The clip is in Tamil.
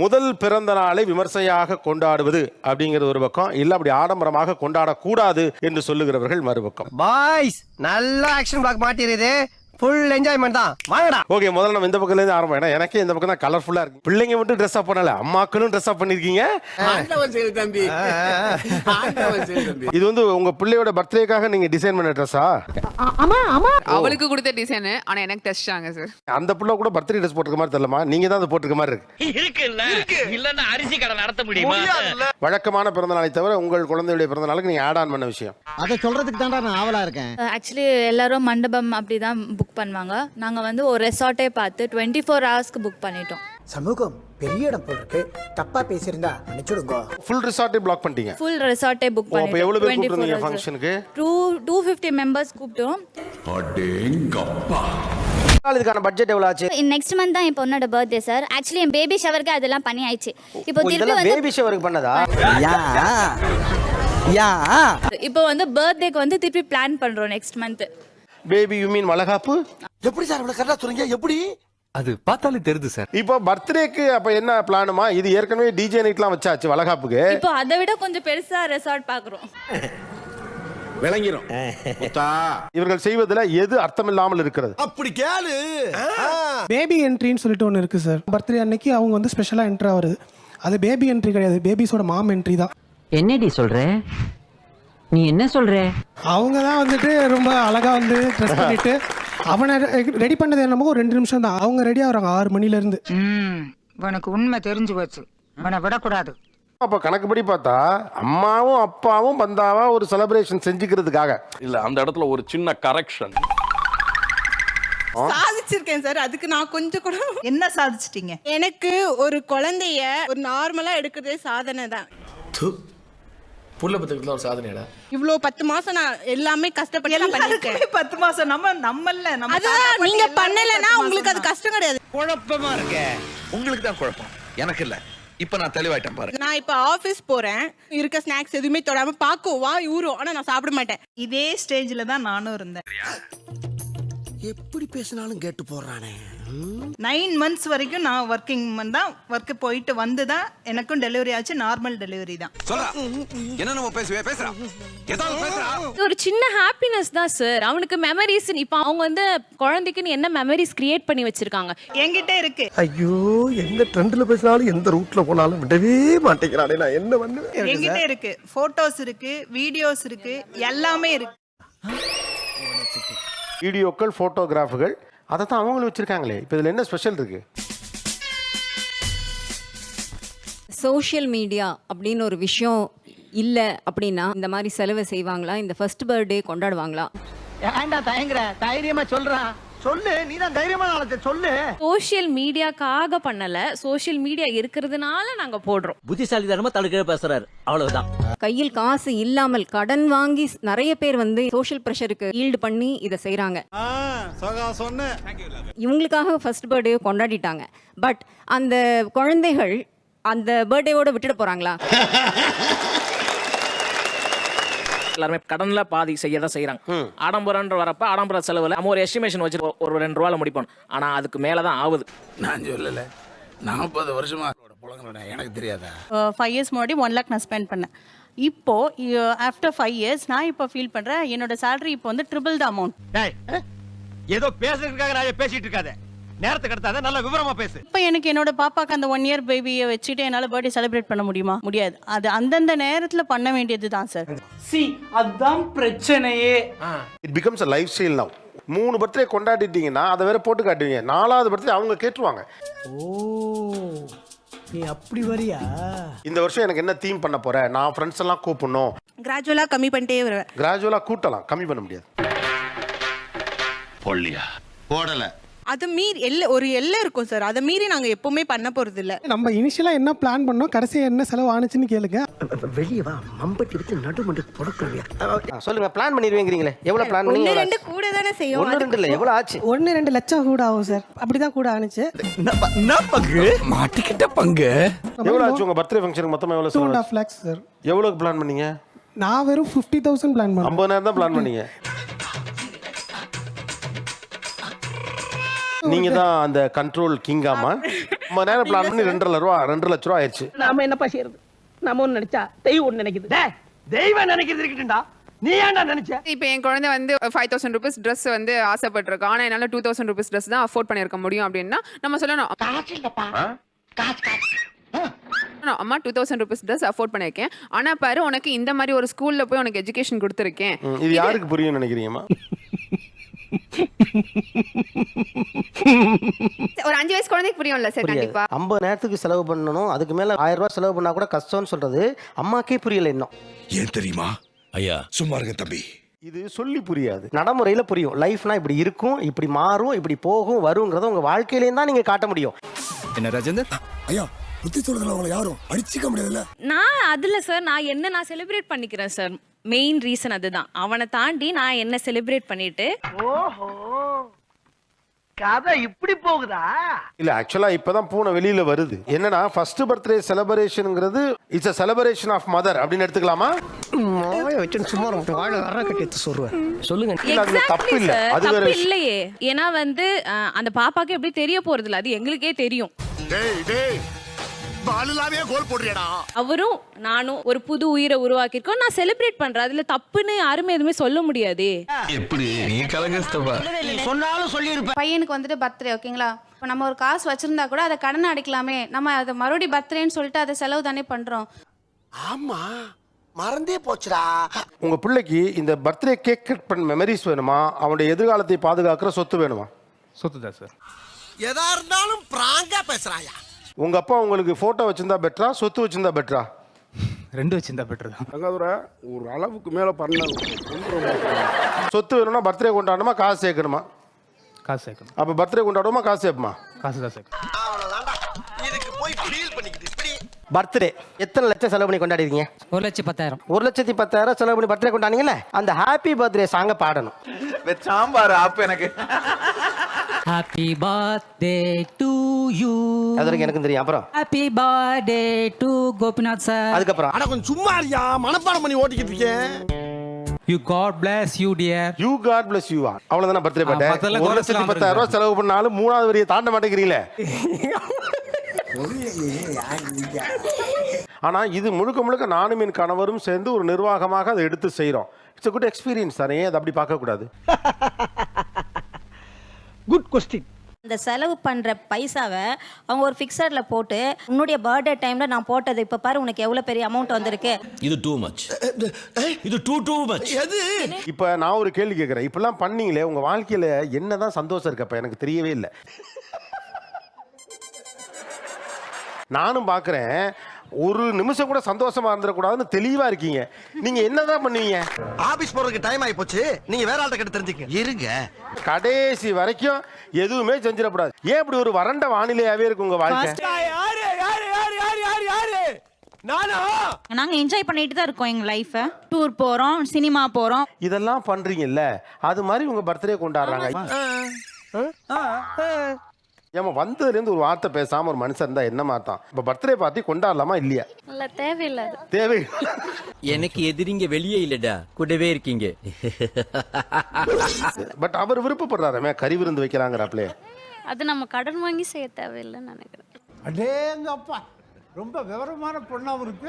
முதல் பிறந்த நாளை விமர்சையாக கொண்டாடுவது அப்படிங்கிறது ஒரு பக்கம். இல்ல அப்படி ஆடம்பரமாக கொண்டாடக்கூடாது என்று சொல்லுகிறவர்கள் மறுபக்கம். பாய்ஸ் நல்ல ஆக்ஷன் பிளாக் மாட்டிருது ஃபுல் என்ஜாய்மெண்ட் தான். வாங்கடா. ஓகே முதல்ல நம்ம இந்த பக்கத்துல இருந்து ஆரம்பம். ஏன்னா எனக்கே இந்த பக்கம் தான் கலர்ஃபுல்லா இருக்கு. பிள்ளைங்க மட்டும் ட்ரெஸ் அப் பண்ணல. அம்மாக்களும் ட்ரெஸ் அப் பண்ணிருக்கீங்க. தம்பி. ஆண்டவன் செயல் தம்பி. இது வந்து உங்க பிள்ளையோட பர்த்டேக்காக நீங்க டிசைன் பண்ண ட்ரெஸ்ஸா அவளுக்கு கொடுத்த டிசைனு ஆனா எனக்கு தச்சிட்டாங்க சார் அந்த பிள்ளை கூட பர்த்டே ட்ரெஸ் போட்டிருக்க மாதிரி தெரியலமா நீங்க தான் அதை போட்டிருக்க மாதிரி இருக்கு. இருக்குல்ல. இல்லன்னா அரிசி கடை நடத்த முடியுமா? வழக்கமான பிறந்த நாளை தவிர உங்கள் குழந்தையுடைய பிறந்த நாளுக்கு நீங்க ஆட் ஆன் பண்ண விஷயம். அதை சொல்றதுக்கு தான்டா நான் ஆவலா இருக்கேன். ஆக்சுவலி எல்லாரும் மண்டபம் அப்படி தான் புக் பண்ணுவாங்க. நாங்கள் வந்து ஒரு ரெசார்ட்டே பார்த்து டுவெண்ட்டி ஃபோர் ஹவர்ஸ்க்கு புக் பண்ணிட்டோம். சமூகம் பெரிய இடம் போல் இருக்கு தப்பா பேசியிருந்தா மன்னிச்சுடுங்க. ஃபுல் ரிசார்ட்டே பிளாக் பண்ணிட்டீங்க. ஃபுல் ரெசார்ட்டே புக் அப்ப எவ்வளவு பேர் கூப்பிட்டுருந்தீங்க ஃபங்க்ஷனுக்கு டூ டூ ஃபிஃப்டி மெம்பர்ஸ் கூப்பிட்டோம். இதுக்கான பட்ஜெட் எவ்வளவு ஆச்சு? நெக்ஸ்ட் மந்த் தான் என் பொண்ணோட பர்த்டே சார் ஆக்சுவலி என் பேபி ஷவருக்கு அதெல்லாம் பண்ணி ஆயிடுச்சு. இப்போ திருப்பி இதெல்லாம் வந்து பேபி ஷவருக்கு பண்ணதா? யா யா. இப்போ வந்து பர்த்டேக்கு வந்து திருப்பி பிளான் பண்ணுறோம் next month baby you mean வளகாப்பு? எப்படி சார் இவ்வளவு கரெக்டா சொல்றீங்க எப்படி? அது பார்த்தாலே தெரியுது சார். இப்போ பர்த்டேக்கு அப்ப என்ன பிளானுமா? இது ஏற்கனவே டிஜே நைட்லாம் வச்சாச்சு வளகாப்புக்கு. இப்போ அதை விட கொஞ்சம் பெருசா ரெசார்ட் பார்க்குறோம். விளங்கிரும். இவர்கள் செய்வதில் எது அர்த்தமில்லாமல் இருக்கிறது? அப்படி கேளு. பேபி என்ட்ரின்னு சொல்லிட்டு ஒன்று இருக்குது சார். பர்த்டே அன்னைக்கு அவங்க வந்து ஸ்பெஷலாக என்ட்ரி ஆகுது அது பேபி என்ட்ரி கிடையாது. பேபிஸோட மாம் என்ட்ரி தான். என்னடி சொல்ற? நீ என்ன சொல்ற? அவங்க தான் வந்துட்டு ரொம்ப அழகாக வந்து ட்ரெஸ் பண்ணிட்டு அவனை ரெடி பண்ணது என்னமோ ஒரு ரெண்டு நிமிஷம் தான். அவங்க ரெடி ஆகுறாங்க ஆறு மணிலேருந்து உனக்கு உண்மை தெரிஞ்சு போச்சு. உன்னை விடக்கூடாது. அப்ப கணக்குப்படி பார்த்தா அம்மாவும் அப்பாவும் பந்தாவா ஒரு செலிப்ரேஷன் செஞ்சுக்கிறதுக்காக. இல்ல அந்த இடத்துல ஒரு சின்ன கரெக்ஷன் சாதிச்சிருக்கேன் சார் அதுக்கு நான் கொஞ்சம் கூட என்ன சாதிச்சிட்டீங்க? எனக்கு ஒரு குழந்தைய ஒரு நார்மலா எடுக்கிறதே சாதனை தான் புள்ள பத்துக்கிட்டு ஒரு சாதனைடா. இவ்வளோ பத்து மாசம் நான் எல்லாமே கஷ்டப்பட்டு நான் பண்ணிருக்கேன் பத்து மாசம். நம்ம நம்மல்ல நம்ம அதுதான் நீங்க பண்ணலைன்னா உங்களுக்கு அது கஷ்டம் கிடையாது. குழப்பமா இருக்க? உங்களுக்கு தான் குழப்பம். எனக்கு இல்ல. இப்ப நான் தெளிவாயிட்டேன் பாரு. நான் இப்ப ஆபீஸ் போறேன். இருக்க ஸ்நாக்ஸ் எதுவுமே தொடாம பாக்கும் வா ஊறும். ஆனா நான் சாப்பிட மாட்டேன். இதே ஸ்டேஜ்ல தான் நானும் இருந்தேன். எப்படி பேசினாலும் கேட்டு போடுறானே. நைன் மந்த்ஸ் வரைக்கும் நான் ஒர்க்கிங் தான். ஒர்க்கு போயிட்டு வந்து தான் எனக்கும் டெலிவரி ஆச்சு. நார்மல் டெலிவரி தான். சொல்றா. என்ன நம்ம பேசுவே? பேசுறா. ஏதாவது பேசுறா. ஒரு சின்ன ஹாப்பினஸ் தான் சார் அவனுக்கு மெமரிஸ் இப்போ அவங்க வந்து குழந்தைக்குன்னு என்ன மெமரிஸ் கிரியேட் பண்ணி வச்சிருக்காங்க? என்கிட்ட இருக்கு. ஐயோ எந்த ட்ரெண்ட்ல பேசினாலும் எந்த ரூட்ல போனாலும் விடவே மாட்டேங்கிறானே. நான் என்ன பண்ணுவேன்? என்கிட்ட இருக்கு. போட்டோஸ் இருக்கு வீடியோஸ் இருக்கு எல்லாமே இருக்கு. வீடியோக்கள் போட்டோகிராஃபுகள் அதை தான் அவங்களும் வச்சிருக்காங்களே. இப்போ இதில் என்ன ஸ்பெஷல் இருக்கு? சோஷியல் மீடியா அப்படின்னு ஒரு விஷயம் இல்லை அப்படின்னா இந்த மாதிரி செலவு செய்வாங்களா? இந்த ஃபர்ஸ்ட் பர்த்டே கொண்டாடுவாங்களா? ஏன்டா தயங்குற? தைரியமா சொல்றா. சொல்லு நீ தான் தைரியமான ஆளத்தை சொல்லு. சோஷியல் மீடியாக்காக பண்ணல. சோஷியல் மீடியா இருக்கிறதுனால நாங்க போடுறோம். புத்திசாலித்தனமா தடுக்க பேசுறாரு. அவ்வளவுதான். கையில் காசு இல்லாமல் கடன் வாங்கி நிறைய பேர் வந்து சோஷியல் ப்ரெஷருக்கு ஈல்டு பண்ணி இதை செய்றாங்க. இவங்களுக்காக ஃபர்ஸ்ட் பர்த்டே கொண்டாடிட்டாங்க. பட் அந்த குழந்தைகள் அந்த பர்த்டேவோட விட்டுட போறாங்களா? எல்லாருமே கடன்ல பாதி செய்ய தான் செய்யறாங்க ஆடம்பரம்ன்ற வரப்ப ஆடம்பர செலவுல நம்ம ஒரு எஸ்டிமேஷன் வச்சு ஒரு ரெண்டு ரூபால முடிப்போம். ஆனா அதுக்கு மேல தான் ஆகுது. நான் சொல்லல. நாற்பது வருஷமா எனக்கு தெரியாதா? ஃபைவ் இயர்ஸ் முன்னாடி ஒன் லேக் நான் ஸ்பெண்ட் பண்ணேன். இப்போ ஆஃப்டர் ஃபைவ் இயர்ஸ் நான் இப்போ ஃபீல் பண்றேன் என்னோட salary இப்போ வந்து ட்ரிபிள் த அமௌண்ட் ஏதோ பேசுறதுக்காக நான் பேசிட்டு இருக்காத. நேரத்துக்கு எடுத்தாத நல்ல விவரமா பேசு. இப்போ எனக்கு என்னோட பாப்பாக்கு அந்த ஒன் இயர் பேபியை வச்சுட்டு என்னால் பர்த்டே செலிப்ரேட் பண்ண முடியுமா? முடியாது. அது அந்தந்த நேரத்தில் பண்ண வேண்டியது தான் சார் சி அதான் பிரச்சனையே. It becomes a lifestyle now மூணு பர்த்டே கொண்டாடிட்டீங்கன்னா அதை வேற போட்டு காட்டுவீங்க. நாலாவது பர்த்டே அவங்க கேட்டுருவாங்க. ஓ நீ அப்படி வரியா? இந்த வருஷம் எனக்கு என்ன தீம் பண்ண போற? நான் ஃப்ரெண்ட்ஸ் எல்லாம் கூப்பிடணும். கிராஜுவலா கம்மி பண்ணிட்டே வருவேன். கிராஜுவலாக கூட்டலாம். கம்மி பண்ண முடியாது. பொல்லியா போடல. அது மீறி எல்லை ஒரு எல்லை இருக்கும் சார். அதை மீறி நாங்க எப்பவுமே பண்ண போறது இல்ல நம்ம இனிஷியலாக என்ன பிளான் பண்ணோம்? கடைசியாக என்ன செலவு ஆணுச்சுன்னு கேளுங்க. வெளியே வா. மம்பட்டி எடுத்து நடுமண்டு கொடுக்கணும் சொல்லுங்க பிளான் பண்ணிருவீங்கிறீங்களே எவ்வளவு பிளான் பண்ணி ஒண்ணு ரெண்டு கூட தானே செய்யும் ஒண்ணு ரெண்டு இல்ல எவ்வளவு ஆச்சு? ஒன்று ரெண்டு லட்சம் கூட ஆகும் சார். அப்படி தான் கூட ஆணுச்சு. மாட்டிக்கிட்ட பங்கு. எவ்வளோ ஆச்சு உங்க பர்த்டே ஃபங்க்ஷனுக்கு மொத்தமாக எவ்வளோ டூ அண்ட் செலவு ஆஃப் லேக்ஸ் சார் எவ்வளோக்கு பிளான் பண்ணீங்க? நான் வெறும் ஃபிஃப்டி தௌசண்ட் பிளான் பண்ணேன். ஐம்பதாயிரம் தான் பிளான் பண்ணீங்க. நீங்க தான் அந்த கண்ட்ரோல் கிங்காமா நம்ம நேரம் பிளான் பண்ணி ரெண்டரை ரூபா ரெண்டு லட்ச ரூபா ஆயிடுச்சு. நாம என்னப்பா செய்யறது? நம்ம ஒண்ணு நினைச்சா தெய்வம் நினைக்குது. தெய்வம் நினைக்கிறது இருக்கட்டும்டா. நீ ஏன்டா நினைச்ச? இப்போ என் குழந்தை வந்து ஃபைவ் தௌசண்ட் ருபீஸ் ட்ரெஸ் வந்து ஆசைப்பட்டிருக்கோம் ஆனால் என்னால் டூ தௌசண்ட் ருபீஸ் ட்ரெஸ் தான் அஃபோர்ட் பண்ணியிருக்க முடியும் அப்படின்னா நம்ம சொல்லணும். சொல்லணும், அம்மா two thousand rupees dress afford பண்ணியிருக்கேன். ஆனால் பாரு உனக்கு இந்த மாதிரி ஒரு ஸ்கூலில் போய் உனக்கு எஜுகேஷன் கொடுத்துருக்கேன். ம், இது யாருக்கு புரியும் நினைக்கிறீங்கம்மா? ஒரு அஞ்சு வயசு குழந்தைக்கு புரியும்ல சார் கண்டிப்பா. ஐம்பது நேரத்துக்கு செலவு பண்ணணும். அதுக்கு மேல ஆயிரம் ரூபாய் செலவு பண்ணா கூட கஷ்டம்னு சொல்றது அம்மாக்கே புரியல இன்னும். ஏன் தெரியுமா? ஐயா. சும்மா இருங்க தம்பி. இது சொல்லி புரியாது. நடைமுறையில புரியும். லைஃப்னா இப்படி இருக்கும் இப்படி மாறும் இப்படி போகும் வருங்கிறத உங்க வாழ்க்கையிலேயும் தான் நீங்க காட்ட முடியும். என்ன ராஜேந்தர் ஐயா புத்தி சொல்றதுல உங்களை யாரும் அடிச்சுக்க முடியாதுல்ல? நான் அதில் சார் நான் என்ன நான் செலிப்ரேட் பண்ணிக்கிறேன் சார் மெயின் ரீசன் அதுதான். அவனை தாண்டி நான் என்ன செலிப்ரேட் பண்ணிட்டு ஓஹோ. கதை இப்படி போகுதா? இல்ல ஆக்சுவலா இப்பதான் பூனை வெளியில வருது. என்னன்னா first birthday செலிப்ரேஷன்ங்கிறது it's a celebration of mother அப்படின்னு எடுத்துக்கலாமா? சும்மா வாழ வர கட்டி எடுத்து சொல்லுவேன். சொல்லுங்க. இல்ல, தப்பு இல்ல. அது வேற தப்பு விஷயம். இல்லையே. ஏன்னா வந்து அந்த பாப்பாக்கு எப்படி தெரிய போறது இல்ல அது எங்களுக்கே தெரியும். டேய் டேய். பாலுலாவே கோல் போடுறியடா? அவரும் நானும் ஒரு புது உயிரை உருவாக்கியிருக்கோம். நான் செலிப்ரேட் பண்றேன். அதுல தப்புன்னு யாருமே எதுவுமே சொல்ல முடியாதே. எப்படி? நீ கலங்கஸ்தபா சொன்னாலும் சொல்லியிருப்பேன் பையனுக்கு வந்துட்டு பர்த்டே ஓகேங்களா? இப்போ நம்ம ஒரு காசு வச்சிருந்தா கூட அதை கடன் அடைக்கலாமே. நம்ம அதை மறுபடியும் பர்த்டேன்னு சொல்லிட்டு அதை செலவு தானே பண்றோம். ஆமா. மறந்தே போச்சுடா. உங்க பிள்ளைக்கு இந்த பர்த்டே கேக் கட் பண்ண மெமரிஸ் வேணுமா? அவனுடைய எதிர்காலத்தை பாதுகாக்கிற சொத்து வேணுமா? சொத்து தான் சார்? எதா இருந்தாலும் பிராங்கா பேசுறாயா? உங்க அப்பா உங்களுக்கு போட்டோ வச்சிருந்தா பெட்டரா சொத்து வச்சிருந்தா பெட்டரா ரெண்டு வச்சிருந்தா பெட்டர் தான். ஒரு அளவுக்கு மேல பண்ணணும் சொத்து வேணும்னா பர்த்டே கொண்டாடணுமா காசு சேர்க்கணுமா? காசு சேர்க்கணும். அப்ப பர்த்டே கொண்டாடுவோமா காசு சேர்ப்போமா? காசு தான் சேர்க்கணும். பர்த்டே எத்தனை லட்சம் செலவு பண்ணி கொண்டாடிருக்கீங்க? ஒரு லட்சம் பத்தாயிரம். ஒரு லட்சத்தி பத்தாயிரம் செலவு பண்ணி பர்த்டே கொண்டாடிங்கல்ல அந்த ஹாப்பி பர்த்டே சாங்க பாடணும். சாம்பார் ஆப்பு எனக்கு. ஹாப்பி பர்த்டே டு யூ அது வரைக்கும் எனக்கும் தெரியும். அப்புறம்? Happy birthday to Gopinath sir அதுக்கப்புறம்? அட கொஞ்சம் சும்மா இருக்கியா மனப்பாடம் பண்ணி ஓட்டிக்கிட்டு இருக்கேன். You God bless you dear you God bless you அவ்வளவுதானே பர்த்டே ஆ, பாட்டு? மத்தெல்லாம் ஒரு லட்சத்தி பத்தாயிரம் ரூபாய் செலவு பண்ணாலும் மூணாவது வரியை தாண்ட மாட்டேங்கிறீங்களே. ஆனா இது முழுக்க முழுக்க நானும் என் கணவரும் சேர்ந்து ஒரு நிர்வாகமாக அதை எடுத்து செய்றோம். இட்ஸ் குட் எக்ஸ்பீரியன்ஸ் தானே? அதை அப்படி பார்க்க கூடாது குட் கொஸ்டின் இந்த செலவு பண்ற பைசாவை அவங்க ஒரு ஃபிக்ஸட்ல போட்டு உன்னுடைய பர்த்டே டைம்ல நான் போட்டது இப்ப பாரு உனக்கு எவ்வளவு பெரிய அமௌண்ட் வந்திருக்கு. இது டூ மச் இது டூ டூ மச் எது? இப்ப நான் ஒரு கேள்வி கேட்கிறேன் இப்பெல்லாம் பண்ணீங்களே உங்க வாழ்க்கையில என்னதான் சந்தோஷம் இருக்கப்ப எனக்கு தெரியவே இல்லை. நானும் பார்க்குறேன் ஒரு நிமிஷம் கூட சந்தோஷமா இருந்துடக்கூடாதுன்னு தெளிவா இருக்கீங்க. நீங்க என்னதான் பண்ணுவீங்க? ஆபீஸ் போறதுக்கு டைம் ஆயி போச்சு நீங்க வேற ஆள்கிட்ட கிட்ட தெரிஞ்சுக்க. இருங்க. கடைசி வரைக்கும் எதுவுமே செஞ்சிடக்கூடாது. ஏன் இப்படி ஒரு வறண்ட வானிலையாவே இருக்கு உங்க வாழ்க்கை? யாரு? யாரு? யாரு? யாரு? யாரு? யாரு? நானா? நாங்க என்ஜாய் பண்ணிட்டு தான் இருக்கோம் எங்க லைஃப டூர் போறோம் சினிமா போறோம். இதெல்லாம் பண்றீங்கல்ல. அது மாதிரி உங்க பர்த்டே கொண்டாடுறாங்க. ஏமா வந்ததுல இருந்து ஒரு வார்த்தை பேசாம ஒரு மனுஷன் இருந்தா என்ன மாட்டான் இப்ப பர்த்டே பார்ட்டி கொண்டாடலாமா இல்லையா? இல்ல தேவையில்லை தேவை. எனக்கு எதிரிங்க வெளியே இல்லடா. கூடவே இருக்கீங்க. பட் அவர் விருப்பப்படுறாருமே கறி விருந்து வைக்கிறாங்கிறாப்லே அது நம்ம கடன் வாங்கி செய்ய தேவையில்லைன்னு நினைக்கிறேன். அடேங்கப்பா ரொம்ப விவரமான பொண்ணாவும் இருக்கு